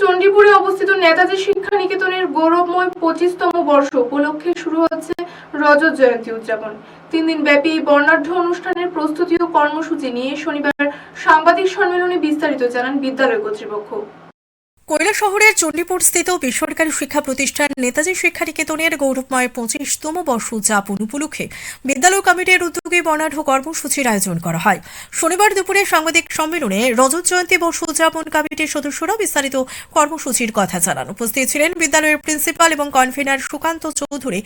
চণ্ডীপুরে অবস্থিত নেতাজি শিক্ষা নিকেতনের গৌরবময় পঁচিশতম বর্ষ উপলক্ষে শুরু হচ্ছে রজত জয়ন্তী উদযাপন। তিন দিন ব্যাপী এই বর্ণাঢ্য অনুষ্ঠানের প্রস্তুতি ও কর্মসূচি নিয়ে শনিবার সাংবাদিক সম্মেলনে বিস্তারিত জানান বিদ্যালয় কর্তৃপক্ষ। শহরের চণ্ডীপুর স্থিত বেসরকারি শিক্ষা প্রতিষ্ঠান নেতাজি শিক্ষা নিকেতনের গৌরবময় পঁচিশতম বর্ষ উদযাপন উপলক্ষে বিদ্যালয় কমিটির উদ্যোগে বর্ণাঢ্য কর্মসূচির আয়োজন করা হয়। শনিবার দুপুরে সাংবাদিক সম্মেলনে রজত জয়ন্তী বর্ষ উদযাপন কমিটির সদস্যরা বিস্তারিত কর্মসূচির কথা জানান। উপস্থিত ছিলেন বিদ্যালয়ের প্রিন্সিপাল এবং convener Sukanta Chowdhury,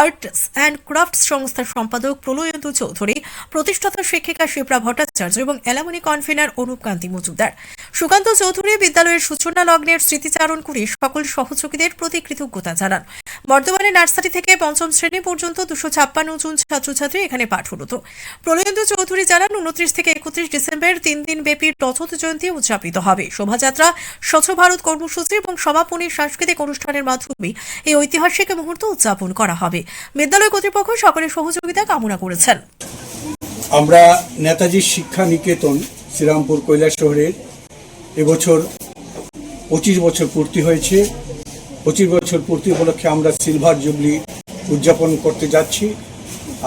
arts and crafts সংস্থার সম্পাদক প্রলয়ন্তু চৌধুরী, প্রতিষ্ঠাতা শিক্ষিকা শিপ্রা ভট্টাচার্য এবং এলামনি কনভেনার অনুপ কান্তি মজুমদার। সুকান্ত চৌধুরী বিদ্যালয়ের সূচনা লগ্নের স্মৃতিচারণ করে সকল সহযোগীদের প্রতি কৃতজ্ঞতা জানান। বর্তমানে নার্সারি থেকে পঞ্চম শ্রেণি পর্যন্ত দুশো ছাপ্পান্ন জন ছাত্রছাত্রী এখানে পাঠরত। প্রলয়েন্দু চৌধুরী জানান, উনত্রিশ থেকে একত্রিশ ডিসেম্বর তিন দিন ব্যাপী রজত জয়ন্তী উদযাপিত হবে। শোভাযাত্রা, স্বচ্ছ ভারত কর্মসূচি এবং সমাপনী সাংস্কৃতিক অনুষ্ঠানের মাধ্যমে এই ঐতিহাসিক মুহূর্ত উদযাপন করা হবে। বিদ্যালয় কর্তৃপক্ষ সকলের সহযোগিতা কামনা করেছেন। আমরা নেতাজি শিক্ষা নিকেতন শ্রীরামপুর কৈলাস শহরের এবছর পঁচিশ বছর পূর্তি হয়েছে। পঁচিশ বছর পূর্তি উপলক্ষে আমরা সিলভার জুবলি উদযাপন করতে যাচ্ছি।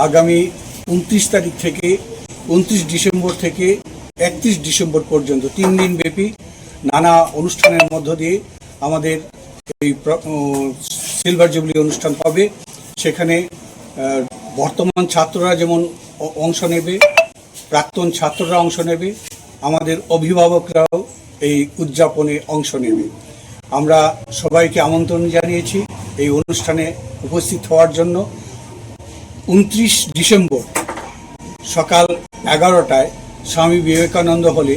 আগামী উনত্রিশ তারিখ থেকে, উনত্রিশ ডিসেম্বর থেকে একত্রিশ ডিসেম্বর পর্যন্ত তিন দিন ব্যাপী নানা অনুষ্ঠানের মধ্য দিয়ে আমাদের এই সিলভার জুবলি অনুষ্ঠান হবে। সেখানে বর্তমান ছাত্ররা যেমন অংশ নেবে, প্রাক্তন ছাত্ররা অংশ নেবে, আমাদের অভিভাবকরাও এই উদযাপনে অংশ নেবে। আমরা সবাইকে আমন্ত্রণ জানিয়েছি এই অনুষ্ঠানে উপস্থিত হওয়ার জন্য। উনত্রিশ ডিসেম্বর সকাল এগারোটায় স্বামী বিবেকানন্দ হলে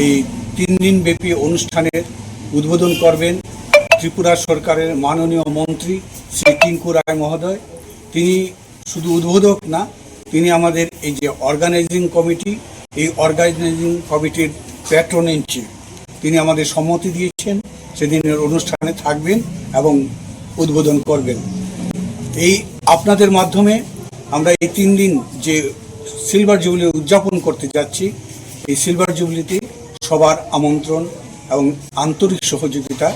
এই তিন দিন ব্যাপী অনুষ্ঠানের উদ্বোধন করবেন ত্রিপুরা সরকারের মাননীয় মন্ত্রী শ্রী টিঙ্কু রায় মহোদয়। তিনি শুধু উদ্বোধক না, তিনি আমাদের এই যে অর্গানাইজিং কমিটি এই অর্গানাইজিং কমিটির প্যাট্রন ইন চিফ তিনি আমাদের সম্মতি দিয়েছেন, সেদিনের অনুষ্ঠানে থাকবেন এবং উদ্বোধন করবেন। এই আপনাদের মাধ্যমে আমরা এই তিন দিন যে সিলভার জুবলি উদযাপন করতে যাচ্ছি, এই সিলভার জুবলিতে সবার আমন্ত্রণ এবং আন্তরিক সহযোগিতা।